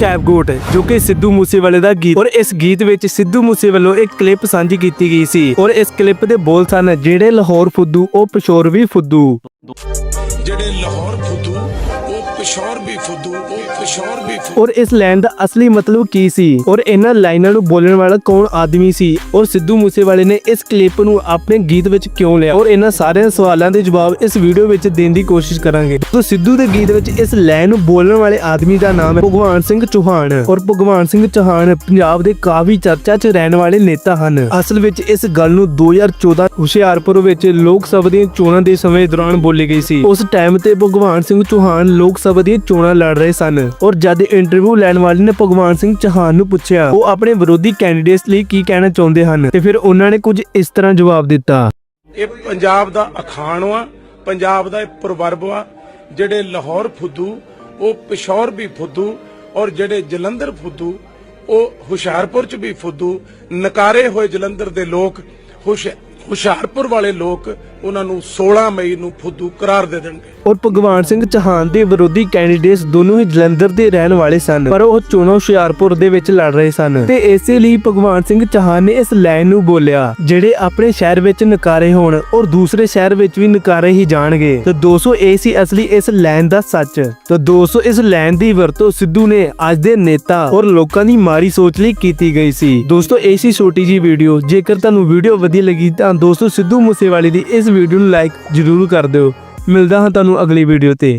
ਕੈਪਗੋਟ ਜੋ ਕਿ ਸਿੱਧੂ ਮੂਸੇਵਾਲੇ ਦਾ ਗੀਤ ਔਰ ਇਸ ਗੀਤ ਵਿੱਚ ਸਿੱਧੂ ਮੂਸੇ ਵੱਲੋਂ ਇੱਕ ਕਲਿੱਪ ਸਾਂਝੀ ਕੀਤੀ ਗਈ ਸੀ ਔਰ ਇਸ ਕਲਿੱਪ ਦੇ ਬੋਲ ਸਨ, ਜਿਹੜੇ ਲਾਹੌਰ ਫੁੱਦੂ, ਉਹ ਪਸ਼ੌਰ ਵੀ ਫੁੱਦੂ। ਜਿਹੜੇ ਲਾਹੌਰ ਫੁੱਦੂ, ਉਹ ਪਿਸ਼ੌਰ ਵੀ ਫੁੱਦੂ, ਉਹ ਪਿਸ਼ੌਰ ਵੀ ਫੁੱਦੂ। ਔਰ ਇਸ ਲਾਈਨ ਦਾ ਅਸਲੀ ਮਤਲਬ ਕੀ ਸੀ? ਔਰ ਇਹਨਾਂ ਲਾਈਨਾਂ ਨੂੰ ਬੋਲਣ ਵਾਲਾ ਕੌਣ ਆਦਮੀ ਸੀ? ਔਰ ਸਿੱਧੂ ਮੂਸੇਵਾਲੇ ਨੇ ਇਸ ਕਲਿੱਪ ਨੂੰ ਆਪਣੇ ਗੀਤ ਵਿੱਚ ਕਿਉਂ ਲਿਆ? ਔਰ ਇਹਨਾਂ ਸਾਰਿਆਂ ਸਵਾਲਾਂ ਦੇ ਜਵਾਬ ਇਸ ਵੀਡੀਓ ਵਿੱਚ ਦੇਣ ਦੀ ਕੋਸ਼ਿਸ਼ ਕਰਾਂਗੇ। ਤੋ ਸਿੱਧੂ ਦੇ ਗੀਤ ਵਿੱਚ ਇਸ ਲਾਈਨ ਨੂੰ ਬੋਲਣ ਵਾਲੇ ਆਦਮੀ ਦਾ ਨਾਮ ਹੈ ਭਗਵਾਨ ਸਿੰਘ ਚੌਹਾਨ। ਔਰ ਭਗਵਾਨ ਸਿੰਘ ਚੌਹਾਨ ਪੰਜਾਬ ਦੇ ਕਾਫੀ ਚਰਚਾ 'ਚ ਰਹਿਣ ਵਾਲੇ ਨੇਤਾ ਹਨ। ਅਸਲ ਵਿੱਚ ਇਸ ਗੱਲ ਨੂੰ 2014 ਹੁਸ਼ਿਆਰਪੁਰ ਵਿੱਚ ਲੋਕ ਸਭਾ ਦੀਆਂ ਚੋਣਾਂ ਦੇ ਸਮੇਂ ਦੌਰਾਨ ਬੋਲੀ ਗਈ ਸੀ। ਉਸ ਟਾਈਮ ਤੇ ਭਗਵਾਨ ਸਿੰਘ ਚੌਹਾਨ ਲੋਕ ਸਭਾ ਦੀਆਂ ਚੋਣਾਂ ਲੜ ਰਹੇ ਸਨ ਔਰ ਜਦ ਇੰਟਰਵਿਊ ਲੈਣ ਵਾਲੇ ਨੇ ਭਗਵਾਨ ਸਿੰਘ ਚੌਹਾਨ ਨੂੰ ਪੁੱਛਿਆ, ਉਹ ਆਪਣੇ ਵਿਰੋਧੀ ਕੈਂਡੀਡੇਟਸ ਲਈ ਕੀ ਕਹਿਣਾ ਚਾਹੁੰਦੇ ਹਨ? ਤੇ ਫਿਰ ਉਹਨਾਂ ਨੇ ਕੁਝ ਇਸ ਤਰ੍ਹਾਂ ਜਵਾਬ ਦਿੱਤਾ। ਇਹ ਪੰਜਾਬ ਦਾ ਅਖਾਣ ਵਾ, ਪੰਜਾਬ ਦਾ ਇਹ ਪ੍ਰਵਰਬ ਵਾ, ਜਿਹੜੇ ਲਾਹੌਰ ਫੁੱਦੂ, ਉਹ ਪਿਸ਼ੌਰ ਵੀ ਫੁੱਦੂ ਔਰ ਜਿਹੜੇ ਜਲੰਧਰ ਫੁੱਦੂ, ਉਹ ਹੁਸ਼ਿਆਰਪੁਰ ਚ ਵੀ ਫੁੱਦੂ, ਨਕਾਰੇ ਹੋਏ ਜਲੰਧਰ ਦੇ ਲੋਕ ਹੁਸ਼ ਹੁਸ਼ਿਆਰਪੁਰ ਵਾਲੇ ਲੋਕ ਉਹਨਾਂ ਨੂੰ 16 ਮਈ ਨੂੰ ਫੁੱਦੂ ਕਰਾਰ ਦੇ ਦੇਣਗੇ। ਔਰ ਭਗਵਾਨ ਸਿੰਘ ਚੌਹਾਨ ਦੇ ਵਿਰੋਧੀ ਕੈਂਡੀਡੇਟਸ ਦੋਨੋਂ ਹੀ ਜਲੰਧਰ ਦੇ ਰਹਿਣ ਵਾਲੇ ਸਨ, ਪਰ ਉਹ ਚੋਣਾਂ ਹੁਸ਼ਿਆਰਪੁਰ ਦੇ ਵਿੱਚ ਲੜ ਰਹੇ ਸਨ। ਤੇ ਇਸੇ ਲਈ ਭਗਵਾਨ ਸਿੰਘ ਚੌਹਾਨ ਨੇ ਇਸ ਲਾਈਨ ਨੂੰ ਬੋਲਿਆ, ਜਿਹੜੇ ਆਪਣੇ ਸ਼ਹਿਰ ਵਿੱਚ ਨਕਾਰੇ ਹੋਣ ਔਰ ਦੂਸਰੇ ਸ਼ਹਿਰ ਵਿੱਚ ਵੀ ਨਕਾਰੇ ਹੀ ਜਾਣਗੇ। ਤੇ 200 ਇਹ ਸੀ ਅਸਲੀ ਇਸ ਲਾਈਨ ਦਾ ਸੱਚ। ਤੇ 200 ਇਸ ਲਾਈਨ ਦੀ ਵਰਤੋਂ ਸਿੱਧੂ ਨੇ ਅੱਜ ਦੇ ਨੇਤਾ ਔਰ ਲੋਕਾਂ ਦੀ ਮਾਰੀ ਸੋਚ ਲਈ ਕੀਤੀ ਗਈ ਸੀ। ਦੋਸਤੋ, ਇਹ ਸੀ ਛੋਟੀ ਜੀ ਵੀਡੀਓ ਜੇਕਰ ਤੁਹਾਨੂੰ ਵੀਡੀਓ ਵਧੀਆ ਲੱਗੀ ਤਾਂ ਤਾਂ ਦੋਸਤੋ ਸਿੱਧੂ ਮੂਸੇਵਾਲੇ ਦੀ ਇਸ ਵੀਡੀਓ ਨੂੰ ਲਾਈਕ ਜ਼ਰੂਰ ਕਰ ਦਿਓ। ਮਿਲਦਾ ਹਾਂ ਤੁਹਾਨੂੰ ਅਗਲੀ ਵੀਡੀਓ ਤੇ।